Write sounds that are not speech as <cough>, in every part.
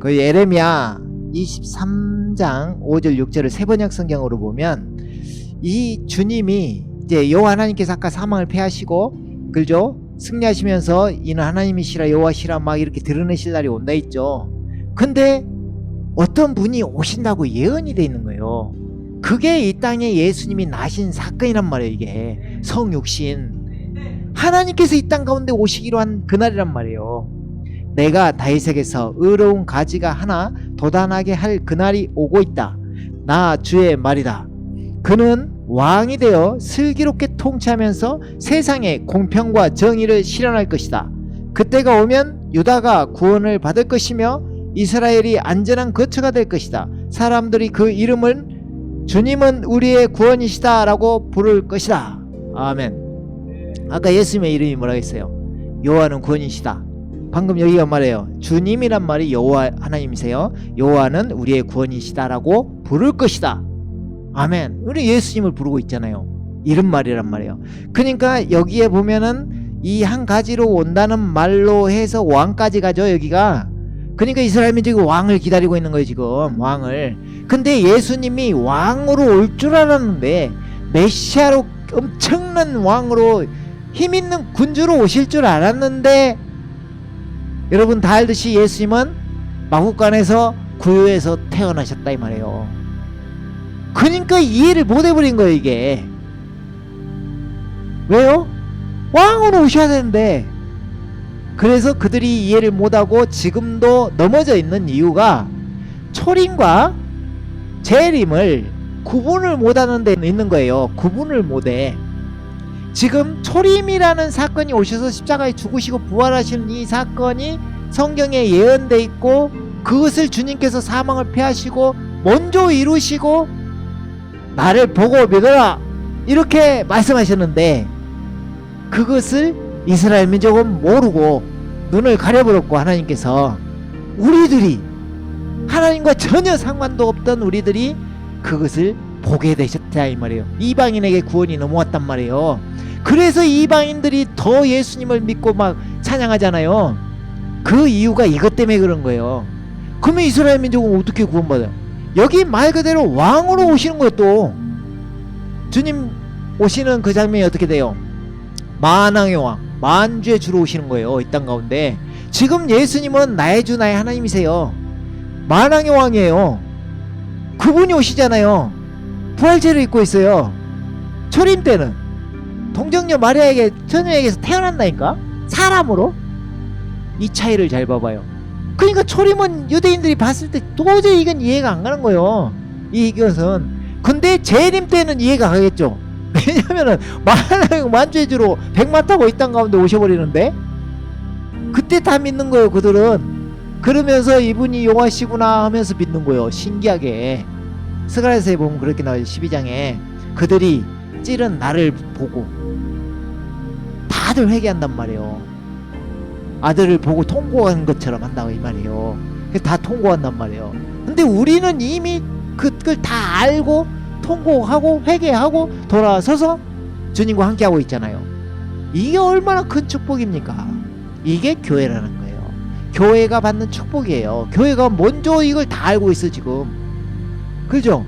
그 예레미야 23장 5절 6절을 세번역 성경으로 보면 이 주님이 이제 여호와 하나님께서 아까 사망을 패하시고 그죠? 승리하시면서 이는 하나님이시라 여호와시라 막 이렇게 드러내실 날이 온다 했죠. 근데 어떤 분이 오신다고 예언이 돼 있는 거예요. 그게 이 땅에 예수님이 나신 사건이란 말이에요, 이게. 성육신. 하나님께서 이 땅 가운데 오시기로 한 그날이란 말이에요. 내가 다윗에게서 의로운 가지가 하나 도단하게 할 그날이 오고 있다. 나 주의 말이다. 그는 왕이 되어 슬기롭게 통치하면서 세상에 공평과 정의를 실현할 것이다. 그때가 오면 유다가 구원을 받을 것이며 이스라엘이 안전한 거처가 될 것이다. 사람들이 그 이름을 주님은 우리의 구원이시다라고 부를 것이다. 아멘. 아까 예수님의 이름이 뭐라고 했어요? 여호와는 구원이시다. 방금 여기가 말해요. 주님이란 말이 여호와 하나님이세요. 여호와는 우리의 구원이시다라고 부를 것이다. 아멘. 우리 예수님을 부르고 있잖아요. 이런 말이란 말이에요. 그러니까 여기에 보면은 이 한 가지로 온다는 말로 해서 왕까지 가죠. 여기가. 그러니까 이스라엘 민족이 왕을 기다리고 있는 거예요, 지금. 왕을. 근데 예수님이 왕으로 올 줄 알았는데 메시아로 엄청난 왕으로 힘 있는 군주로 오실 줄 알았는데 여러분 다 알듯이 예수님은 마국간에서 구유에서 태어나셨다 이 말이에요. 그러니까 이해를 못 해버린 거예요 이게. 왜요? 왕으로 오셔야 되는데 그래서 그들이 이해를 못하고 지금도 넘어져 있는 이유가 초림과 재림을 구분을 못하는 데 있는 거예요. 구분을 못해. 지금 초림이라는 사건이 오셔서 십자가에 죽으시고 부활하시는 이 사건이 성경에 예언돼 있고 그것을 주님께서 사망을 패하시고 먼저 이루시고 나를 보고 믿어라 이렇게 말씀하셨는데 그것을 이스라엘 민족은 모르고 눈을 가려버렸고 하나님께서 우리들이 하나님과 전혀 상관도 없던 우리들이 그것을 보게 되셨다 이 말이에요. 이방인에게 구원이 넘어왔단 말이에요. 그래서 이방인들이 더 예수님을 믿고 막 찬양하잖아요. 그 이유가 이것 때문에 그런 거예요. 그러면 이스라엘 민족은 어떻게 구원받아요? 여기 말 그대로 왕으로 오시는 또. 주님 오시는 그 장면이 어떻게 돼요? 만왕의 왕, 만주의 주로 오시는 거예요 이 땅 가운데. 지금 예수님은 나의 주 나의 하나님이세요. 만왕의 왕이에요. 그분이 오시잖아요. 부활체를 입고 있어요. 초림 때는 동정녀 마리아에게 처녀에게서 태어난다니까 사람으로 이 차이를 잘 봐봐요. 그러니까 초림은 유대인들이 봤을 때 도저히 이건 이해가 안 가는 거예요. 이 이것은 근데 재림 때는 이해가 가겠죠. <laughs> 왜냐면은 만주의주로 백마 타고 이땅 가운데 오셔버리는데 그때 다 믿는 거예요. 그들은 그러면서 이분이 용하시구나 하면서 믿는 거예요. 신기하게 스가랴서에 보면 그렇게 나와요. 12장에 그들이 찌른 나를 보고 다들 회개한단 말이에요. 아들을 보고 통고한 것처럼 한다고 이 말이에요. 다 통고한단 말이에요. 근데 우리는 이미 그걸 다 알고 통고하고 회개하고 돌아서서 주님과 함께하고 있잖아요. 이게 얼마나 큰 축복입니까? 이게 교회라는 거예요. 교회가 받는 축복이에요. 교회가 먼저 이걸 다 알고 있어 지금. 그죠?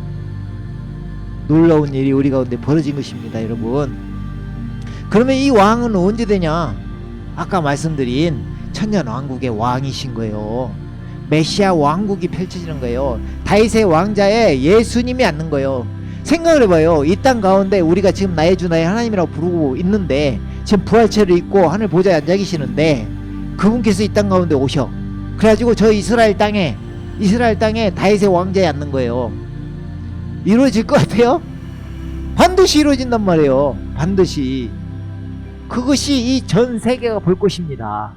놀라운 일이 우리 가운데 벌어진 것입니다, 여러분. 그러면 이 왕은 언제 되냐? 아까 말씀드린 천년 왕국의 왕이신 거예요. 메시아 왕국이 펼쳐지는 거예요. 다윗의 왕자에 예수님이 앉는 거예요. 생각을 해봐요. 이 땅 가운데 우리가 지금 나의 주 나의 하나님이라고 부르고 있는데 지금 부활체를 입고 하늘 보좌에 앉아 계시는데 그분께서 이 땅 가운데 오셔. 그래가지고 저 이스라엘 땅에 이스라엘 땅에 다윗의 왕자에 앉는 거예요. 이루어질 것 같아요? 반드시 이루어진단 말이에요. 반드시. 그것이 이 전 세계가 볼 것입니다.